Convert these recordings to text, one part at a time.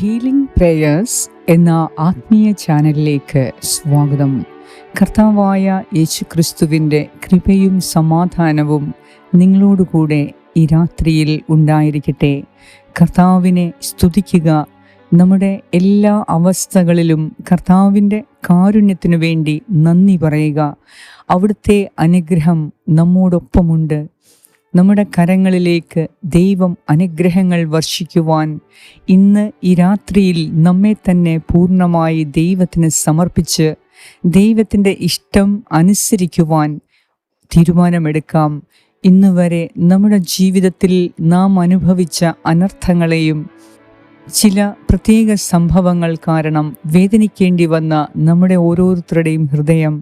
Healing prayers എന്ന ആത്മീയ ചാനലിലേക്ക് സ്വാഗതം. കർത്താവായ യേശു ക്രിസ്തുവിന്റെ കൃപയും സമാധാനവും നിങ്ങളോടുകൂടെ ഈ രാത്രിയിൽ ഉണ്ടായിരിക്കട്ടെ. കർത്താവിനെ സ്തുതിക്കുക. നമ്മുടെ എല്ലാ അവസ്ഥകളിലും കർത്താവിന്റെ കാരുണ്യത്തിനു വേണ്ടി നന്ദി പറയുക. അവിടുത്തെ അനുഗ്രഹം നമ്മോടൊപ്പമുണ്ട്. നമ്മുടെ കരങ്ങളിലേക്ക് ദൈവം അനുഗ്രഹങ്ങൾ വർഷിക്കുവാൻ ഇന്ന് ഈ രാത്രിയിൽ നമ്മെ തന്നെ പൂർണമായി ദൈവത്തിന് സമർപ്പിച്ച് ദൈവത്തിന്റെ ഇഷ്ടം അനുസരിക്കുവാൻ തീരുമാനമെടുക്കാം. ഇന്നുവരെ നമ്മുടെ ജീവിതത്തിൽ നാം അനുഭവിച്ച അനർത്ഥങ്ങളെയും ചില പ്രത്യേക സംഭവങ്ങൾ കാരണം വേദനിക്കേണ്ടി വന്ന നമ്മുടെ ഓരോരുത്തരുടെയും ഹൃദയം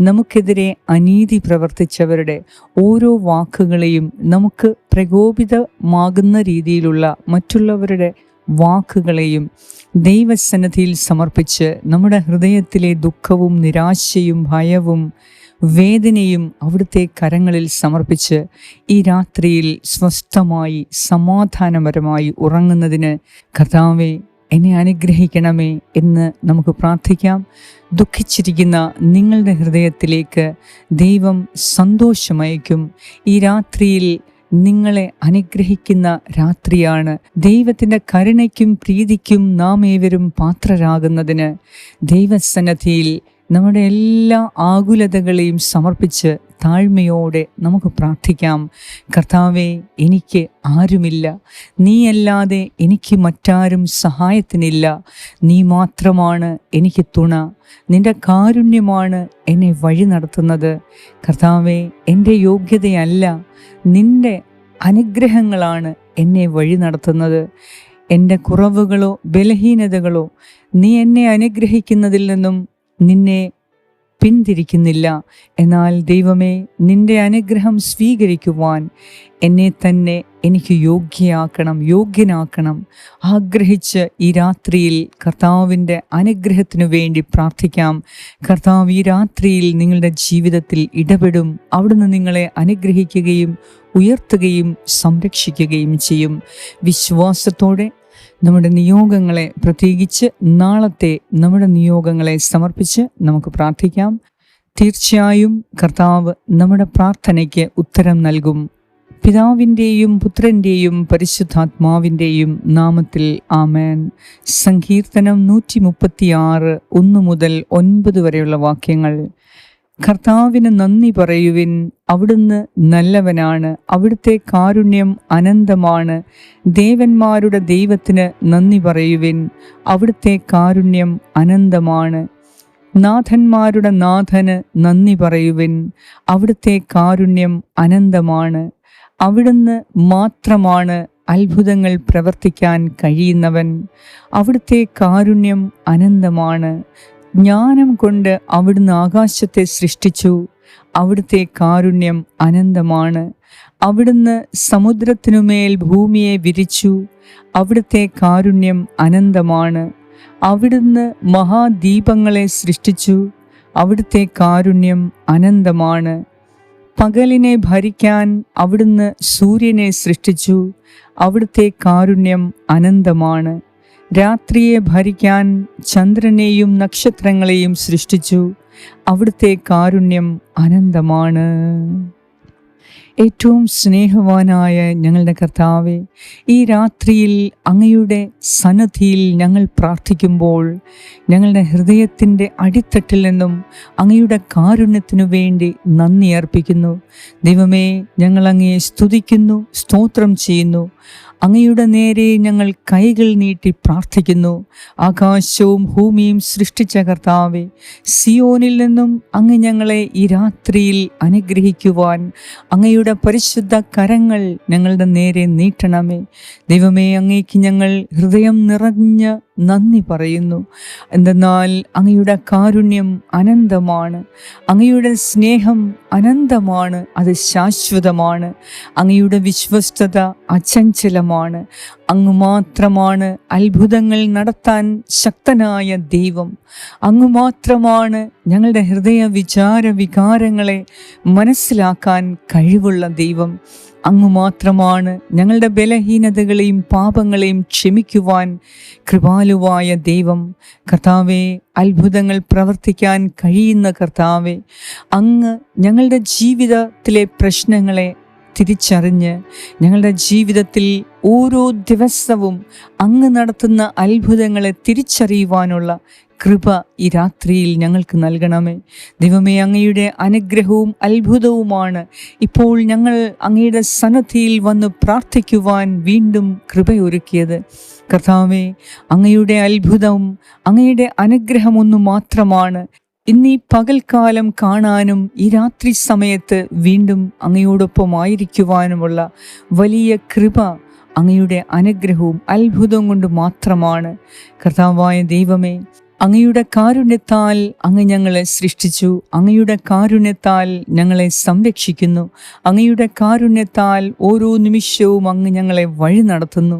നമുക്കെതിരെ അനീതി പ്രവർത്തിച്ചവരുടെ ഓരോ വാക്കുകളെയും നമുക്ക് പ്രകോപിതമാകുന്ന രീതിയിലുള്ള മറ്റുള്ളവരുടെ വാക്കുകളെയും ദൈവസന്നദ്ധിയിൽ സമർപ്പിച്ച് നമ്മുടെ ഹൃദയത്തിലെ ദുഃഖവും നിരാശയും ഭയവും വേദനയും അവിടുത്തെ കരങ്ങളിൽ സമർപ്പിച്ച് ഈ രാത്രിയിൽ സ്വസ്ഥമായി സമാധാനപരമായി ഉറങ്ങുന്നതിന് കർത്താവെ എന്നെ അനുഗ്രഹിക്കണമേ എന്ന് നമുക്ക് പ്രാർത്ഥിക്കാം. ദുഃഖിച്ചിരിക്കുന്ന നിങ്ങളുടെ ഹൃദയത്തിലേക്ക് ദൈവം സന്തോഷമയക്കും. ഈ രാത്രിയിൽ നിങ്ങളെ അനുഗ്രഹിക്കുന്ന രാത്രിയാണ്. ദൈവത്തിന്റെ കരുണയ്ക്കും പ്രീതിക്കും നാം ഏവരും പാത്രരാകുന്നതിന് ദൈവസന്നദ്ധിയിൽ നമ്മുടെ എല്ലാ ആകുലതകളെയും സമർപ്പിച്ച് താഴ്മയോടെ നമുക്ക് പ്രാർത്ഥിക്കാം. കർത്താവെ എനിക്ക് ആരുമില്ല. നീയല്ലാതെ എനിക്ക് മറ്റാരും സഹായത്തിനില്ല. നീ മാത്രമാണ് എനിക്ക് തുണ. നിന്റെ കാരുണ്യമാണ് എന്നെ വഴി നടത്തുന്നത്. കർത്താവെ എന്റെ യോഗ്യതയല്ല. നിന്റെ അനുഗ്രഹങ്ങളാണ് എന്നെ വഴി നടത്തുന്നത്. എന്റെ കുറവുകളോ ബലഹീനതകളോ നീ എന്നെ അനുഗ്രഹിക്കുന്നതിൽ നിന്നും നിന്നെ പിന്തിരിക്കുന്നില്ല. എന്നാൽ ദൈവമേ നിന്റെ അനുഗ്രഹം സ്വീകരിക്കുവാൻ എന്നെ തന്നെ എനിക്ക് യോഗ്യയാക്കണം യോഗ്യനാക്കണം. ആഗ്രഹിച്ച് ഈ രാത്രിയിൽ കർത്താവിന്റെ അനുഗ്രഹത്തിനു വേണ്ടി പ്രാർത്ഥിക്കാം. കർത്താവ് ഈ രാത്രിയിൽ നിങ്ങളുടെ ജീവിതത്തിൽ ഇടപെടും. അവിടുന്ന് നിങ്ങളെ അനുഗ്രഹിക്കുകയും ഉയർത്തുകയും സംരക്ഷിക്കുകയും ചെയ്യും. വിശ്വാസത്തോടെ നമ്മുടെ നിയോഗങ്ങളെ പ്രത്യേകിച്ച് നാളത്തെ നമ്മുടെ നിയോഗങ്ങളെ സമർപ്പിച്ച് നമുക്ക് പ്രാർത്ഥിക്കാം. തീർച്ചയായും കർത്താവ് നമ്മുടെ പ്രാർത്ഥനയ്ക്ക് ഉത്തരം നൽകും. പിതാവിന്റെയും പുത്രന്റെയും പരിശുദ്ധാത്മാവിന്റെയും നാമത്തിൽ ആമേൻ. സങ്കീർത്തനം നൂറ്റി മുപ്പത്തിയാറ് ഒന്ന് മുതൽ ഒൻപത് വരെയുള്ള വാക്യങ്ങൾ. കർത്താവിന് നന്ദി പറയുവിൻ. അവിടുന്ന് നല്ലവനാണ്. അവിടുത്തെ കാരുണ്യം അനന്തമാണ്. ദേവന്മാരുടെ ദൈവത്തിന് നന്ദി പറയുവിൻ. അവിടുത്തെ കാരുണ്യം അനന്തമാണ്. നാഥന്മാരുടെ നാഥന് നന്ദി പറയുവിൻ. അവിടുത്തെ കാരുണ്യം അനന്തമാണ്. അവിടുന്ന് മാത്രമാണ് അത്ഭുതങ്ങൾ പ്രവർത്തിക്കാൻ കഴിയുന്നവൻ. അവിടുത്തെ കാരുണ്യം അനന്തമാണ്. ജ്ഞാനം കൊണ്ട് അവിടുന്ന് ആകാശത്തെ സൃഷ്ടിച്ചു. അവിടുത്തെ കാരുണ്യം അനന്തമാണ്. അവിടുന്ന് സമുദ്രത്തിനുമേൽ ഭൂമിയെ വിരിച്ചു. അവിടുത്തെ കാരുണ്യം അനന്തമാണ്. അവിടുന്ന് മഹാദീപങ്ങളെ സൃഷ്ടിച്ചു. അവിടുത്തെ കാരുണ്യം അനന്തമാണ്. പകലിനെ ഭരിക്കാൻ അവിടുന്ന് സൂര്യനെ സൃഷ്ടിച്ചു. അവിടുത്തെ കാരുണ്യം അനന്തമാണ്. രാത്രിയെ ഭരിക്കാൻ ചന്ദ്രനെയും നക്ഷത്രങ്ങളെയും സൃഷ്ടിച്ചു. അവിടുത്തെ കാരുണ്യം അനന്തമാണ്. ഏറ്റവും സ്നേഹവാനായ ഞങ്ങളുടെ കർത്താവെ ഈ രാത്രിയിൽ അങ്ങയുടെ സന്നദ്ധിയിൽ ഞങ്ങൾ പ്രാർത്ഥിക്കുമ്പോൾ ഞങ്ങളുടെ ഹൃദയത്തിന്റെ അടിത്തട്ടിൽ നിന്നും അങ്ങയുടെ കാരുണ്യത്തിനു വേണ്ടി നന്ദി അർപ്പിക്കുന്നു. ദൈവമേ ഞങ്ങൾ അങ്ങയെ സ്തുതിക്കുന്നു സ്തോത്രം ചെയ്യുന്നു. അങ്ങയുടെ നേരെ ഞങ്ങൾ കൈകൾ നീട്ടി പ്രാർത്ഥിക്കുന്നു. ആകാശവും ഭൂമിയും സൃഷ്ടിച്ച കർത്താവെ സിയോനിൽ നിന്നും അങ്ങ് ഞങ്ങളെ ഈ രാത്രിയിൽ അനുഗ്രഹിക്കുവാൻ അങ്ങയുടെ പരിശുദ്ധ കരങ്ങൾ ഞങ്ങളുടെ നേരെ നീട്ടണമേ. ദൈവമേ അങ്ങേക്ക് ഞങ്ങൾ ഹൃദയം നിറഞ്ഞ് നന്ദി പറയുന്നു. എന്തെന്നാൽ അങ്ങയുടെ കാരുണ്യം അനന്തമാണ്. അങ്ങയുടെ സ്നേഹം അനന്തമാണ്. അത് ശാശ്വതമാണ്. അങ്ങയുടെ വിശ്വസ്തത അചഞ്ചലമാണ്. അങ്ങ് മാത്രമാണ് അത്ഭുതങ്ങൾ നടത്താൻ ശക്തനായ ദൈവം. അങ്ങ് മാത്രമാണ് ഞങ്ങളുടെ ഹൃദയ വിചാര വികാരങ്ങളെ മനസ്സിലാക്കാൻ കഴിവുള്ള ദൈവം. അങ്ങ് മാത്രമാണ് ഞങ്ങളുടെ ബലഹീനതകളെയും പാപങ്ങളെയും ക്ഷമിക്കുവാൻ കൃപാലുവായ ദൈവം. കർത്താവെ അത്ഭുതങ്ങൾ പ്രവർത്തിക്കാൻ കഴിയുന്ന കർത്താവെ അങ്ങ് ഞങ്ങളുടെ ജീവിതത്തിലെ പ്രശ്നങ്ങളെ തിരിച്ചറിഞ്ഞ് ഞങ്ങളുടെ ജീവിതത്തിൽ ഓരോ ദിവസവും അങ്ങ് നടത്തുന്ന അത്ഭുതങ്ങളെ തിരിച്ചറിയുവാനുള്ള കൃപ ഈ രാത്രിയിൽ ഞങ്ങൾക്ക് നൽകണമേ. ദൈവമേ അങ്ങയുടെ അനുഗ്രഹവും അത്ഭുതവുമാണ്. ഇപ്പോൾ ഞങ്ങൾ അങ്ങയുടെ സന്നദ്ധിയിൽ വന്ന് പ്രാർത്ഥിക്കുവാൻ വീണ്ടും കൃപയൊരുക്കിയത്. കർത്താവേ അങ്ങയുടെ അത്ഭുതവും അങ്ങയുടെ അനുഗ്രഹമൊന്നു മാത്രമാണ്. ഇന്നീ പകൽക്കാലം കാണാനും ഈ രാത്രി സമയത്ത് വീണ്ടും അങ്ങയോടൊപ്പം ആയിരിക്കുവാനുമുള്ള വലിയ കൃപ അങ്ങയുടെ അനുഗ്രഹവും അത്ഭുതവും കൊണ്ട് മാത്രമാണ്. കർത്താവായ ദൈവമേ അങ്ങയുടെ കാരുണ്യത്താൽ അങ്ങ് ഞങ്ങളെ സൃഷ്ടിച്ചു. അങ്ങയുടെ കാരുണ്യത്താൽ ഞങ്ങളെ സംരക്ഷിക്കുന്നു. അങ്ങയുടെ കാരുണ്യത്താൽ ഓരോ നിമിഷവും അങ്ങ് ഞങ്ങളെ വഴി നടത്തുന്നു.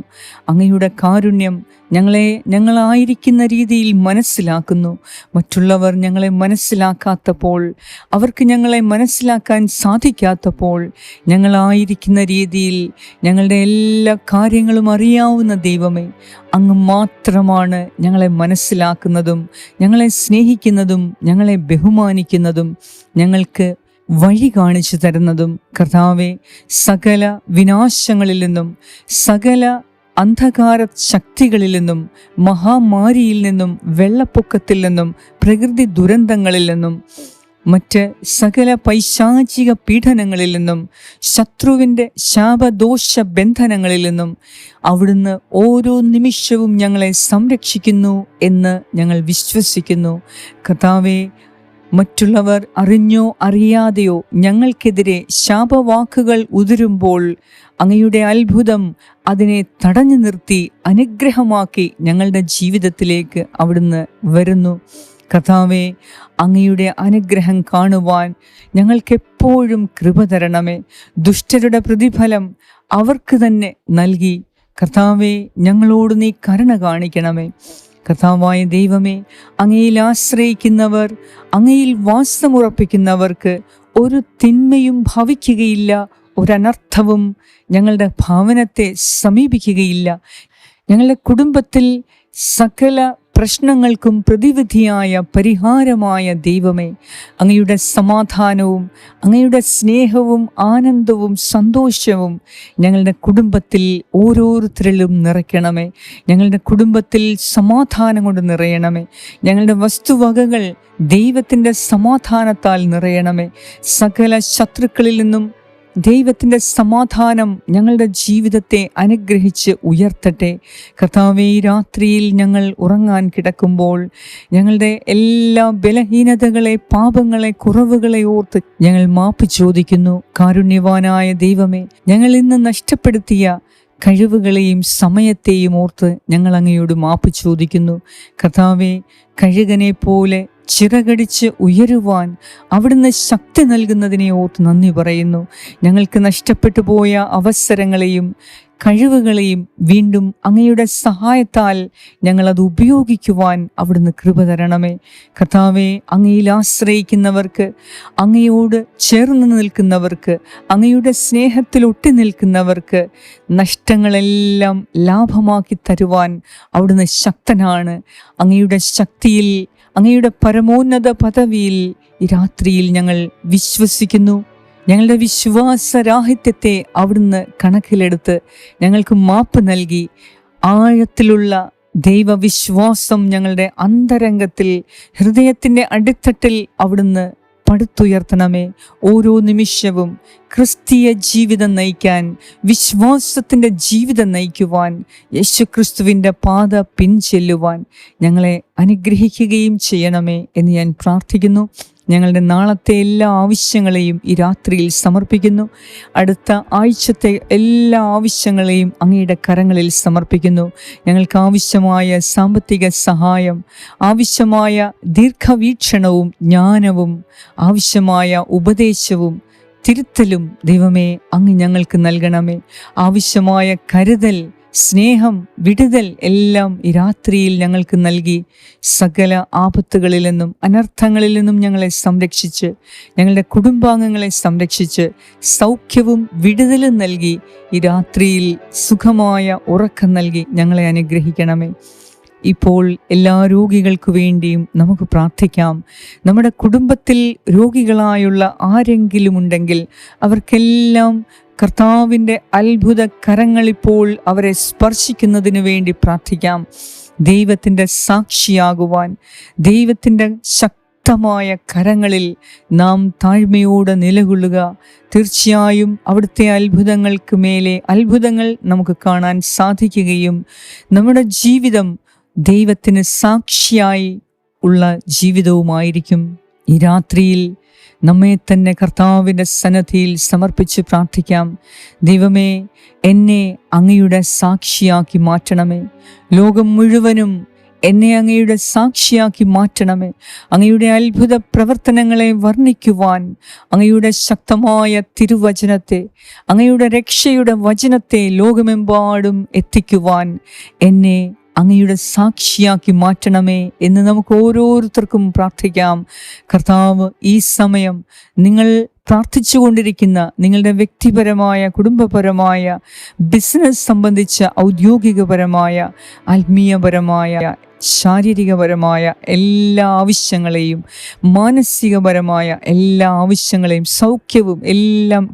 അങ്ങയുടെ കാരുണ്യം ഞങ്ങളെ ഞങ്ങളായിരിക്കുന്ന രീതിയിൽ മനസ്സിലാക്കുന്നു. മറ്റുള്ളവർ ഞങ്ങളെ മനസ്സിലാക്കാത്തപ്പോൾ അവർക്ക് ഞങ്ങളെ മനസ്സിലാക്കാൻ സാധിക്കാത്തപ്പോൾ ഞങ്ങളായിരിക്കുന്ന രീതിയിൽ ഞങ്ങളുടെ എല്ലാ കാര്യങ്ങളും അറിയാവുന്ന ദൈവമേ അങ്ങ് മാത്രമാണ് ഞങ്ങളെ മനസ്സിലാക്കുന്നതും ഞങ്ങളെ സ്നേഹിക്കുന്നതും ഞങ്ങളെ ബഹുമാനിക്കുന്നതും ഞങ്ങൾക്ക് വഴി കാണിച്ചു തരുന്നതും. കർത്താവെ സകല വിനാശങ്ങളിൽ നിന്നും സകല അന്ധകാര ശക്തികളിൽ നിന്നും മഹാമാരിയിൽ നിന്നും വെള്ളപ്പൊക്കത്തിൽ നിന്നും പ്രകൃതി ദുരന്തങ്ങളിൽ നിന്നും മറ്റ് സകല പൈശാചിക പീഡനങ്ങളിൽ നിന്നും ശത്രുവിന്റെ ശാപദോഷ ബന്ധനങ്ങളിൽ നിന്നും അവിടുന്ന് ഓരോ നിമിഷവും ഞങ്ങളെ സംരക്ഷിക്കുന്നു എന്ന് ഞങ്ങൾ വിശ്വസിക്കുന്നു. കഥാവെ മറ്റുള്ളവർ അറിഞ്ഞോ അറിയാതെയോ ഞങ്ങൾക്കെതിരെ ശാപവാക്കുകൾ ഉതിരുമ്പോൾ അങ്ങയുടെ അത്ഭുതം അതിനെ തടഞ്ഞു നിർത്തി അനുഗ്രഹമാക്കി ഞങ്ങളുടെ ജീവിതത്തിലേക്ക് അവിടുന്ന് വരുന്നു. കഥാവേ അങ്ങയുടെ അനുഗ്രഹം കാണുവാൻ ഞങ്ങൾക്കെപ്പോഴും കൃപ തരണമേ. ദുഷ്ടരുടെ പ്രതിഫലം അവർക്ക് തന്നെ നൽകി. കർത്താവെ ഞങ്ങളോട് നീ കരുണ കാണിക്കണമേ. കഥാവായ ദൈവമേ അങ്ങയിൽ ആശ്രയിക്കുന്നവർ അങ്ങയിൽ വാസമുറപ്പിക്കുന്നവർക്ക് ഒരു തിന്മയും ഭവിക്കുകയില്ല ഒരനർത്ഥവും ഞങ്ങളുടെ ഭവനത്തെ സമീപിക്കുകയില്ല. ഞങ്ങളുടെ കുടുംബത്തിൽ സകല പ്രശ്നങ്ങൾക്കും പ്രതിവിധിയായ പരിഹാരമായ ദൈവമേ അങ്ങയുടെ സമാധാനവും അങ്ങയുടെ സ്നേഹവും ആനന്ദവും സന്തോഷവും ഞങ്ങളുടെ കുടുംബത്തിൽ ഓരോരുത്തരിലും നിറയ്ക്കണമേ. ഞങ്ങളുടെ കുടുംബത്തിൽ സമാധാനം കൊണ്ട് നിറയണമേ. ഞങ്ങളുടെ വസ്തുവകകൾ ദൈവത്തിന്റെ സമാധാനത്താൽ നിറയണമേ. സകല ശത്രുക്കളിൽ നിന്നും ദൈവത്തിന്റെ സമാധാനം ഞങ്ങളുടെ ജീവിതത്തെ അനുഗ്രഹിച്ച് ഉയർത്തട്ടെ. കർത്താവെ ഈ രാത്രിയിൽ ഞങ്ങൾ ഉറങ്ങാൻ കിടക്കുമ്പോൾ ഞങ്ങളുടെ എല്ലാ ബലഹീനതകളെ പാപങ്ങളെ കുറവുകളെ ഓർത്ത് ഞങ്ങൾ മാപ്പ് ചോദിക്കുന്നു. കാരുണ്യവാനായ ദൈവമേ ഞങ്ങൾ ഇന്ന് നഷ്ടപ്പെടുത്തിയ കഴിവുകളെയും സമയത്തെയും ഓർത്ത് ഞങ്ങൾ അങ്ങയോട് മാപ്പ് ചോദിക്കുന്നു. കർത്താവെ കഴുകനെ പോലെ ചിറകടിച്ച് ഉയരുവാൻ അവിടുന്ന് ശക്തി നൽകുന്നതിനെ ഓർത്ത് നന്ദി പറയുന്നു. ഞങ്ങൾക്ക് നഷ്ടപ്പെട്ടു പോയ അവസരങ്ങളെയും കഴിവുകളെയും വീണ്ടും അങ്ങയുടെ സഹായത്താൽ ഞങ്ങളത് ഉപയോഗിക്കുവാൻ അവിടുന്ന് കൃപ തരണമേ. കർത്താവെ അങ്ങയിൽ ആശ്രയിക്കുന്നവർക്ക് അങ്ങയോട് ചേർന്ന് നിൽക്കുന്നവർക്ക് അങ്ങയുടെ സ്നേഹത്തിൽ ഒട്ടി നിൽക്കുന്നവർക്ക് നഷ്ടങ്ങളെല്ലാം ലാഭമാക്കി തരുവാൻ അവിടുന്ന് ശക്തനാണ്. അങ്ങയുടെ ശക്തിയിൽ അങ്ങയുടെ പരമോന്നത പദവിയിൽ ഈ രാത്രിയിൽ ഞങ്ങൾ വിശ്വസിക്കുന്നു. ഞങ്ങളുടെ വിശ്വാസരാഹിത്യത്തെ അവിടുന്ന് കണക്കിലെടുത്ത് ഞങ്ങൾക്ക് മാപ്പ് നൽകി. ആഴത്തിലുള്ള ദൈവവിശ്വാസം ഞങ്ങളുടെ അന്തരംഗത്തിൽ ഹൃദയത്തിന്റെ അടിത്തട്ടിൽ അവിടുന്ന് പടുത്തുയർത്തണമേ. ഓരോ നിമിഷവും ക്രിസ്തീയ ജീവിതം നയിക്കാൻ വിശ്വാസത്തിന്റെ ജീവിതം നയിക്കുവാൻ യേശുക്രിസ്തുവിന്റെ പാത പിൻചെല്ലുവാൻ ഞങ്ങളെ അനുഗ്രഹിക്കുകയും ചെയ്യണമേ എന്ന് ഞാൻ പ്രാർത്ഥിക്കുന്നു. ഞങ്ങളുടെ നാളത്തെ എല്ലാ ആവശ്യങ്ങളെയും ഈ രാത്രിയിൽ സമർപ്പിക്കുന്നു. അടുത്ത ആഴ്ചത്തെ എല്ലാ ആവശ്യങ്ങളെയും അങ്ങയുടെ കരങ്ങളിൽ സമർപ്പിക്കുന്നു. ഞങ്ങൾക്ക് ആവശ്യമായ സാമ്പത്തിക സഹായം ആവശ്യമായ ദീർഘവീക്ഷണവും ജ്ഞാനവും ആവശ്യമായ ഉപദേശവും തിരുത്തലും ദൈവമേ അങ്ങ് ഞങ്ങൾക്ക് നൽകണമേ. ആവശ്യമായ കരുതൽ സ്നേഹം വിടുതൽ എല്ലാം ഈ രാത്രിയിൽ ഞങ്ങൾക്ക് നൽകി. സകല ആപത്തുകളിൽ നിന്നും അനർത്ഥങ്ങളിൽ നിന്നും ഞങ്ങളെ സംരക്ഷിച്ച് ഞങ്ങളുടെ കുടുംബാംഗങ്ങളെ സംരക്ഷിച്ച് സൗഖ്യവും വിടുതലും നൽകി. ഈ രാത്രിയിൽ സുഖമായ ഉറക്കം നൽകി ഞങ്ങളെ അനുഗ്രഹിക്കണമേ. ഇപ്പോൾ എല്ലാ രോഗികൾക്കു വേണ്ടിയും നമുക്ക് പ്രാർത്ഥിക്കാം. നമ്മുടെ കുടുംബത്തിൽ രോഗികളായുള്ള ആരെങ്കിലും ഉണ്ടെങ്കിൽ അവർക്കെല്ലാം കർത്താവിന്റെ അത്ഭുത കരങ്ങളിപ്പോൾ അവരെ സ്പർശിക്കുന്നതിന് വേണ്ടി പ്രാർത്ഥിക്കാം. ദൈവത്തിന്റെ സാക്ഷിയാകുവാൻ ദൈവത്തിന്റെ ശക്തമായ കരങ്ങളിൽ നാം താഴ്മയോടെ നിലകൊള്ളുക. തീർച്ചയായും അവിടുത്തെ അത്ഭുതങ്ങൾക്ക് മേലെ അത്ഭുതങ്ങൾ നമുക്ക് കാണാൻ സാധിക്കുകയും നമ്മുടെ ജീവിതം ദൈവത്തിന് സാക്ഷിയായി ഉള്ള ജീവിതവുമായിരിക്കും ഈ രാത്രിയിൽ നമ്മെ തന്നെ കർത്താവിന്റെ സന്നദ്ധിയിൽ സമർപ്പിച്ച് പ്രാർത്ഥിക്കാം. ദൈവമേ എന്നെ അങ്ങയുടെ സാക്ഷിയാക്കി മാറ്റണമേ. ലോകം മുഴുവനും എന്നെ അങ്ങയുടെ സാക്ഷിയാക്കി മാറ്റണമേ. അങ്ങയുടെ അത്ഭുത പ്രവർത്തനങ്ങളെ വർണിക്കുവാൻ അങ്ങയുടെ ശക്തമായ തിരുവചനത്തെ അങ്ങയുടെ രക്ഷയുടെ വചനത്തെ ലോകമെമ്പാടും എത്തിക്കുവാൻ എന്നെ അങ്ങയുടെ സാക്ഷിയാക്കി മാറ്റണമേ എന്ന് നമുക്ക് ഓരോരുത്തർക്കും പ്രാർത്ഥിക്കാം. കർത്താവ് ഈ സമയം നിങ്ങൾ പ്രാർത്ഥിച്ചുകൊണ്ടിരിക്കുന്ന നിങ്ങളുടെ വ്യക്തിപരമായ കുടുംബപരമായ ബിസിനസ് സംബന്ധിച്ച ഔദ്യോഗികപരമായ ആത്മീയപരമായ ശാരീരികപരമായ എല്ലാ ആവശ്യങ്ങളെയും മാനസികപരമായ എല്ലാ ആവശ്യങ്ങളെയും സൗഖ്യവും എല്ലാം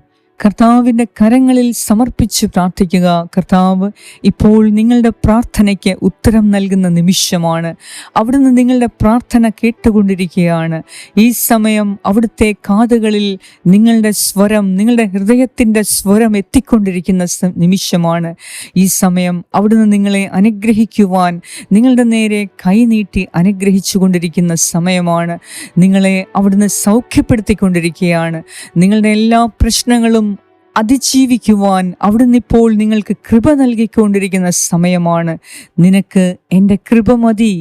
കർത്താവിന്റെ കരങ്ങളിൽ സമർപ്പിച്ച് പ്രാർത്ഥിക്കുക. കർത്താവ് ഇപ്പോൾ നിങ്ങളുടെ പ്രാർത്ഥനയ്ക്ക് ഉത്തരം നൽകുന്ന നിമിഷമാണ്. അവിടുന്ന് നിങ്ങളുടെ പ്രാർത്ഥന കേട്ടുകൊണ്ടിരിക്കുകയാണ്. ഈ സമയം അവിടുത്തെ കാതുകളിൽ നിങ്ങളുടെ സ്വരം നിങ്ങളുടെ ഹൃദയത്തിന്റെ സ്വരം എത്തിക്കൊണ്ടിരിക്കുന്ന നിമിഷമാണ്. ഈ സമയം അവിടുന്ന് നിങ്ങളെ അനുഗ്രഹിക്കുവാൻ നിങ്ങളുടെ നേരെ കൈനീട്ടി അനുഗ്രഹിച്ചു കൊണ്ടിരിക്കുന്ന സമയമാണ്. നിങ്ങളെ അവിടുന്ന് സൗഖ്യപ്പെടുത്തിക്കൊണ്ടിരിക്കുകയാണ്. നിങ്ങളുടെ എല്ലാ പ്രശ്നങ്ങളും അതിജീവിക്കുവാൻ അവിടുന്ന് ഇപ്പോൾ നിങ്ങൾക്ക് കൃപ നൽകിക്കൊണ്ടിരിക്കുന്ന സമയമാണ്. നിനക്ക് എന്റെ കൃപ മതി.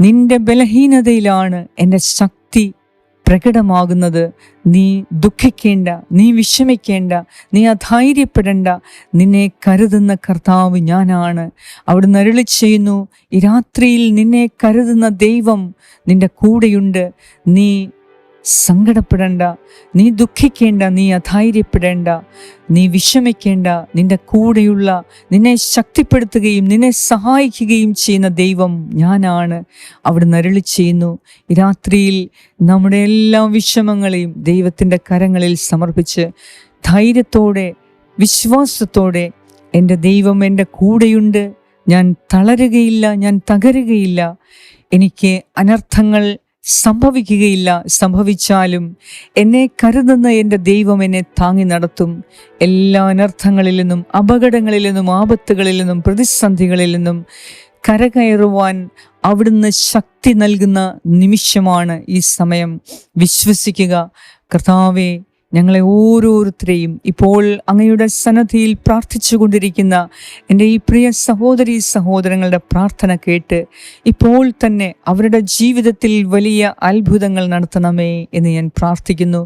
നിന്റെ ബലഹീനതയിലാണ് എന്റെ ശക്തി പ്രകടമാകുന്നത്. നീ ദുഃഖിക്കേണ്ട നീ വിഷമിക്കേണ്ട നീ അധൈര്യപ്പെടേണ്ട. നിന്നെ കരുതുന്ന കർത്താവ് ഞാനാണ്. അവിടുന്ന് അരുളി ചെയ്യുന്നു ഈ രാത്രിയിൽ നിന്നെ കരുതുന്ന ദൈവം നിന്റെ കൂടെയുണ്ട്. നീ സങ്കടപ്പെടേണ്ട നീ ദുഃഖിക്കേണ്ട നീ അധൈര്യപ്പെടേണ്ട നീ വിഷമിക്കേണ്ട നിന്റെ കൂടെയുള്ള നിന്നെ ശക്തിപ്പെടുത്തുകയും നിന്നെ സഹായിക്കുകയും ചെയ്യുന്ന ദൈവം ഞാനാണ്. അവിടെ നരളി ചെയ്യുന്നു രാത്രിയിൽ നമ്മുടെ എല്ലാ വിഷമങ്ങളെയും ദൈവത്തിന്റെ കരങ്ങളിൽ സമർപ്പിച്ച് ധൈര്യത്തോടെ വിശ്വാസത്തോടെ എന്റെ ദൈവം എന്റെ കൂടെയുണ്ട്. ഞാൻ തളരുകയില്ല ഞാൻ തകരുകയില്ല. എനിക്ക് അനർത്ഥങ്ങൾ സംഭവിക്കുകയില്ല സംഭവിച്ചാലും എന്നെ കരുതുന്ന എന്റെ ദൈവം എന്നെ താങ്ങി നടത്തും. എല്ലാ അനർത്ഥങ്ങളിൽ നിന്നും അപകടങ്ങളിൽ നിന്നും ആപത്തുകളിൽ നിന്നും പ്രതിസന്ധികളിൽ നിന്നും കരകയറുവാൻ അവിടുന്ന് ശക്തി നൽകുന്ന നിമിഷമാണ് ഈ സമയം. വിശ്വസിക്കുക കർത്താവെ ഞങ്ങളെ ഓരോരുത്തരെയും ഇപ്പോൾ അങ്ങയുടെ സന്നദ്ധിയിൽ പ്രാർത്ഥിച്ചു കൊണ്ടിരിക്കുന്ന എന്റെ ഈ പ്രിയ സഹോദരി സഹോദരങ്ങളുടെ പ്രാർത്ഥന കേട്ട് ഇപ്പോൾ തന്നെ അവരുടെ ജീവിതത്തിൽ വലിയ അത്ഭുതങ്ങൾ നടത്തണമേ എന്ന് ഞാൻ പ്രാർത്ഥിക്കുന്നു.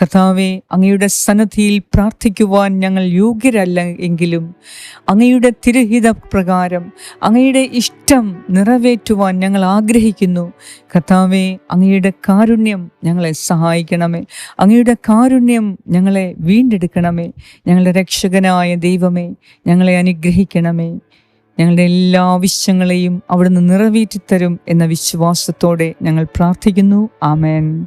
കർത്താവെ അങ്ങയുടെ സന്നദ്ധിയിൽ പ്രാർത്ഥിക്കുവാൻ ഞങ്ങൾ യോഗ്യരല്ല എങ്കിലും അങ്ങയുടെ തിരുഹിത പ്രകാരം അങ്ങയുടെ ഇഷ്ടം നിറവേറ്റുവാൻ ഞങ്ങൾ ആഗ്രഹിക്കുന്നു. കർത്താവെ അങ്ങയുടെ കാരുണ്യം ഞങ്ങളെ സഹായിക്കണമേ. അങ്ങയുടെ കാരുണ്യം ഞങ്ങളെ വീണ്ടെടുക്കണമേ. ഞങ്ങളുടെ രക്ഷകനായ ദൈവമേ ഞങ്ങളെ അനുഗ്രഹിക്കണമേ. ഞങ്ങളുടെ എല്ലാ ആവശ്യങ്ങളെയും അവിടുന്ന് നിറവേറ്റിത്തരും എന്ന വിശ്വാസത്തോടെ ഞങ്ങൾ പ്രാർത്ഥിക്കുന്നു. ആമേൻ.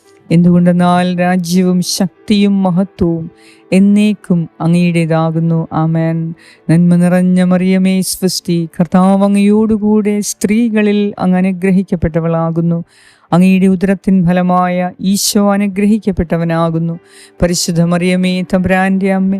എന്തുകൊണ്ടെന്നാൽ രാജ്യവും ശക്തിയും മഹത്വവും എന്നേക്കും അങ്ങയുടേതാകുന്നു. ആമേൻ. നന്മ നിറഞ്ഞ മറിയമേ സ്വസ്തി കർത്താവ് അങ്ങയോടുകൂടെ സ്ത്രീകളിൽ അങ്ങ് അനുഗ്രഹിക്കപ്പെട്ടവളാകുന്നു. അങ്ങയുടെ ഉദരത്തിൻ ഫലമായ ഈശോ അനുഗ്രഹിക്കപ്പെട്ടവനാകുന്നു. പരിശുദ്ധ മറിയമേ തബ്രാന്റെ അമ്മേ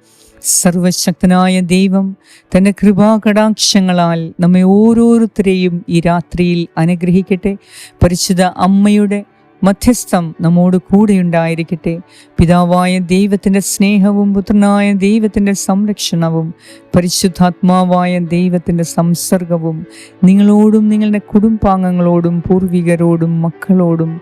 സർവശക്തനായ ദൈവം തന്റെ കൃപാകടാക്ഷങ്ങളാൽ നമ്മെ ഓരോരുത്തരെയും ഈ രാത്രിയിൽ അനുഗ്രഹിക്കട്ടെ. പരിശുദ്ധ അമ്മയുടെ മധ്യസ്ഥം നമ്മോട് കൂടെയുണ്ടായിരിക്കട്ടെ പിതാവായ ദൈവത്തിന്റെ സ്നേഹവും പുത്രനായ ദൈവത്തിന്റെ സംരക്ഷണവും പരിശുദ്ധാത്മാവായ ദൈവത്തിന്റെ സംസർഗവും നിങ്ങളോടും നിങ്ങളുടെ കുടുംബാംഗങ്ങളോടും പൂർവികരോടും മക്കളോടും